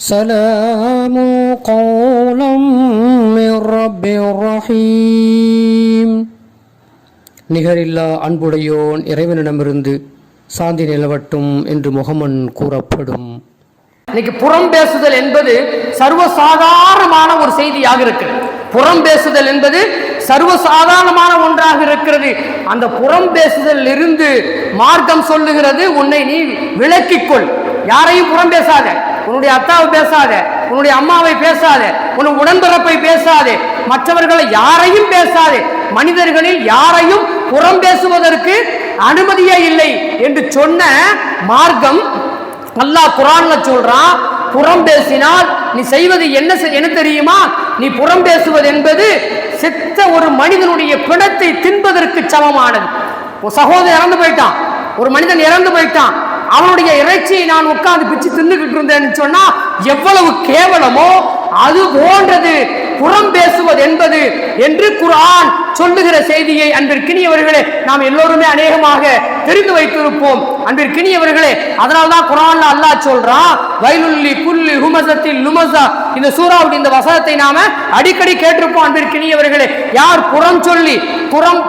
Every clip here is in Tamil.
سلام قولا من رب رحيم நிகரில்லா அன்புடையோன் இறைவனிடமிருந்து சாந்தி நிலவட்டும் என்று முகமன் கூறப்படும் இன்னைக்கு புறம் பேசுதல் என்பது சர்வசாதாரணமான ஒரு செய்தியாக இருக்கு புறம் பேசுதல் என்பது சர்வசாதாரணமான ஒன்றாக இருக்கிறது அந்த புறம் பேசுதல் இருந்து மார்க்கம் சொல்லுகிறது உன்னை நீ விலக்கிக்கொள் யாரையும் புறம் பேசாத உன்னுடைய அத்தாவை பேசாத உன்னுடைய அம்மாவை பேசாத உன் உடன்பிறப்பை பேசாதே. மற்றவர்களை யாரையும் பேசாதே. மனிதர்களில் யாரையும் புறம் பேசுவதற்கு அனுமதியே இல்லை என்று சொன்ன மார்க்கம் அல்லாஹ் குரான்ல சொல்றான் புறம் பேசினால் நீ செய்வது என்ன செய்- என்ன தெரியுமா? நீ புறம் பேசுவது என்பது செத்த ஒரு மனிதனுடைய பிணத்தை தின்பதற்கு சமமானது. சகோதரன் இறந்து போயிட்டான். ஒரு மனிதன் இறந்து போயிட்டான். அவனுடைய இறைச்சியை நான் உட்கார்ந்து பிச்சு தின்னுகிட்டு இருந்தேன்னு சொன்னா எவ்வளவு கேவலமோ? அது போன்றது புறம் பேசுவது என்பது என்று குரான் சொல்லுகிற செய்தியை அன்பிற்கினியவர்களே நாம் எல்லோருமே அநேகமாக தெரிந்து வைத்திருப்போம். அன்பிற்கினியவர்களே அதனால தான் குரான்ல அல்லாஹ் சொல்றான் வயலுள்ளி புல்லி ஹுமசத்தில் லுமசா. இந்த சூறாவுடைய இந்த வசனத்தை நாம அடிக்கடி கேட்டிருப்போம் அன்பிற்கினியவர்களே. யார் புறம் சொல்லி புறம்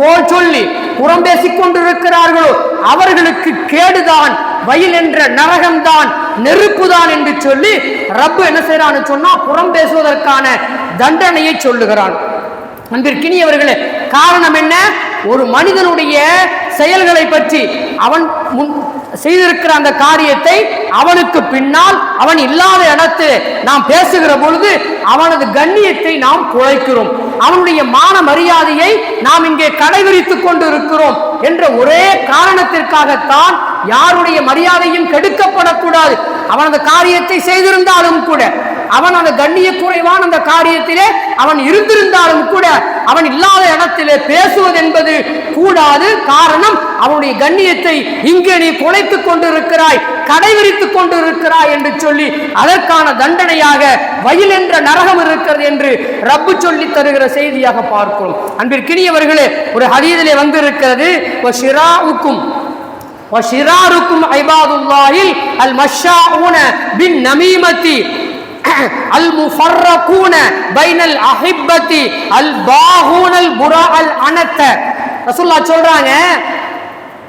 கோல் சொல்லி புறம் பேசிக் கொண்டிருக்கிறார்களோ அவர்களுக்கு கேடுதான் வயல் என்ற நரகம்தான் நெருப்புதான் என்று சொல்லி ரப்பு என்ன செய்யறான்னு சொன்னா புறம் பேசுவதற்கான தண்டனையை சொல்லுகிறான். அன்பிற்கினியவர்களே காரணம் என்ன? ஒரு மனிதனுடைய செயல்களை பற்றி அவன் முன் செய்திருக்கிற அந்த காரியத்தை அவனுக்கு பின்னால் அவன் இல்லாத இடத்து நாம் பேசுகிற பொழுது அவனது கண்ணியத்தை நாம் குலைக்கிறோம். அவனுடைய மான மரியாதையை நாம் இங்கே கடைபிடித்துக் கொண்டு இருக்கிறோம் என்ற ஒரே காரணத்திற்காகத்தான் யாருடைய மரியாதையும் கெடுக்கப்படக்கூடாது. அவனது காரியத்தை செய்திருந்தாலும் கூட அவன் அந்த கண்ணிய குறைவான அந்த காரியத்திலே அவன் இருந்திருந்தாலும் கூட அவன் இல்லாத இடத்திலே பேசுவது என்பது கூடாது காரணம் அவனுடைய கண்ணியத்தை இங்கே நீ குலைத்துக் கொண்டிருக்கிறாய் கடைவிரித்துக் கொண்டிருக்கிறாய் என்று சொல்லி அதற்கான தண்டனையாக வயல் என்ற நரகம் இருக்கிறது என்று ரப்பு சொல்லி தருகிற செய்தியாக பார்க்கிறோம் அன்பிற்கினியவர்களே ஒரு ஹதீதிலே வந்திருக்கிறது ஷிராவுக்கும் وشراركم عباد الله المشاؤون بالنميمة அல் முஃபர்ரகூன பைனல் அஹிப்பத்தி அல் பாஹூனல் புரா அல் அனத்த சொல்றாங்க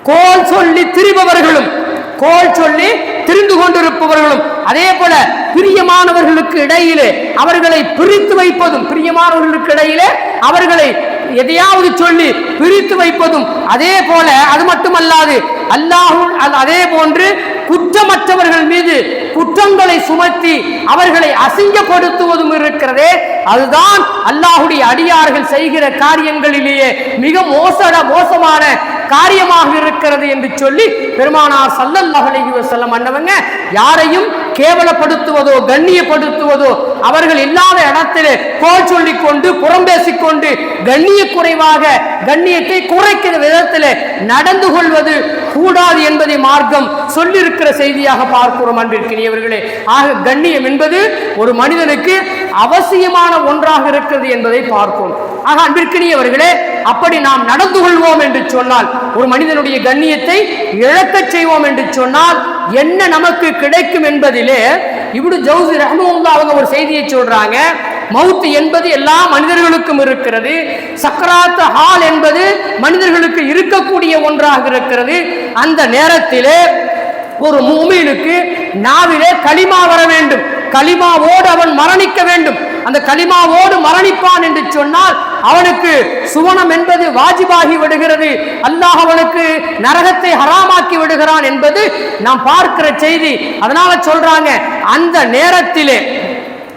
கோல் சொல்லி திரிபவர்களும் கோல் சொல்லி திரிந்து கொண்டிருப்பவர்களும் அதே போல பிரியமானவர்களுக்கு இடையிலே அவர்களை பிரித்து வைப்பதும் பிரியமானவர்களுக்கு இடையிலே அவர்களை எதையாவது சொல்லி பிரித்து வைப்பதும் அதே போல அது மட்டுமல்லாது அல்லாஹு அதே போன்று குற்றமற்றவர்கள் மீது குற்றங்களை சுமத்தி அவர்களை அசிங்கப்படுத்துவதும் இருக்கிறதே அதுதான் அல்லாஹுடைய அடியார்கள் செய்கிற காரியங்களிலேயே மிக மோசட மோசமான காரியமாக இருக்கிறது என்று சொல்லி பெருமானார் சல்லல்லாஹு அலைஹி வஸல்லம் யாரையும் கேவலப்படுத்துவதோ கண்ணியப்படுத்துவதோ அவர்கள் இல்லாத இடத்திலே கோல் சொல்லிக்கொண்டு புறம் பேசிக்கொண்டு கண்ணிய குறைவாக கண்ணியத்தை குறைக்கிற விதத்தில் நடந்து கொள்வது கூடாது என்பதை மார்க்கம் சொல்லியிருக்கிற செய்தியாக பார்க்கிறோம் அன்பிற்கினியவர்களே. ஆக கண்ணியம் என்பது ஒரு மனிதனுக்கு அவசியமான ஒன்றாக இருக்கிறது என்பதை பார்ப்போம் ஆக அன்பிற்கினியவர்களே அப்படி நாம் நடந்து கொள்வோம் என்று சொன்னால் ஒரு மனிதனுடைய கண்ணியத்தை இழக்கச் செய்வோம் என்று சொன்னால் என்ன நமக்கு கிடைக்கும் என்பதிலே இவ்வளவு ஜவுசி ரஹ்மத்துல்லாஹி அவங்க ஒரு செய்தியை சொல்றாங்க மவுத் என்பது எல்லா மனிதர்களுக்கும் இருக்கிறது. சக்கராத் ஹால் என்பது மனிதர்களுக்கு இருக்கக்கூடிய ஒன்றாக இருக்கிறது. அந்த நேரத்திலே ஒரு மூமினுக்கு நாவிலே களிமா வர வேண்டும். களிமாவோடு அவன் மரணிக்க வேண்டும். அந்த களிமாவோடு மரணிப்பான் என்று சொன்னால் அவனுக்கு சுவனம் என்பது வாஜிபாகி விடுகிறது. அல்லாஹ் அவனுக்கு நரகத்தை ஹராமாக்கி விடுகிறான் என்பது நாம் பார்க்கிற செய்தி. அதனால சொல்றாங்க அந்த நேரத்திலே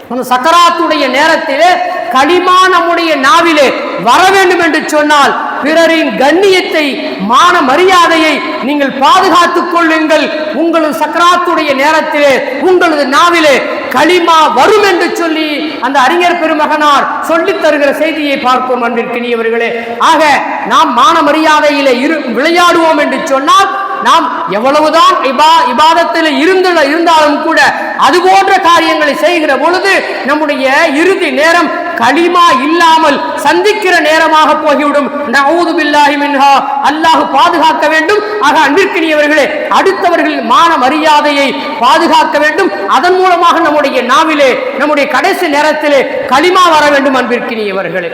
அந்த சக்கராத்துடைய நேரத்திலே களிமா நம்முடைய நாவிலே வர வேண்டும் என்று சொன்னால் பிறரின் கண்ணியத்தை மான மரியாதையை நீங்கள் பாதுகாத்துக் கொள்ளுங்கள். உங்களது சக்கராத்துடைய நேரத்திலே உங்களது நாவிலே களிமா வரும் என்று சொல்லி அந்த அறிஞர் பெருமகனார் சொல்லித் தருகிற செய்தியை பார்ப்போம் அன்பிற்கினியவர்களே. ஆக நாம் மான மரியாதையிலே இரு விளையாடுவோம் என்று சொன்னால் நாம் எவ்வளவுதான் இபா இபாதத்தில் இருந்து இருந்தாலும் கூட அது போன்ற காரியங்களை செய்கிற பொழுது நம்முடைய இறுதி நேரம் களிமா இல்லாமல் சந்திக்கிற நேரமாக போகிவிடும். நவுது பில்லாஹி மின்ஹா. அல்லாஹ் பாதுகாக்க வேண்டும். ஆக அன்பிற்கினியவர்களே அடுத்தவர்களின் மான மரியாதையை பாதுகாக்க வேண்டும். அதன் மூலமாக நம்முடைய நாவிலே நம்முடைய கடைசி நேரத்திலே களிமா வர வேண்டும் அன்பிற்கினியவர்களே.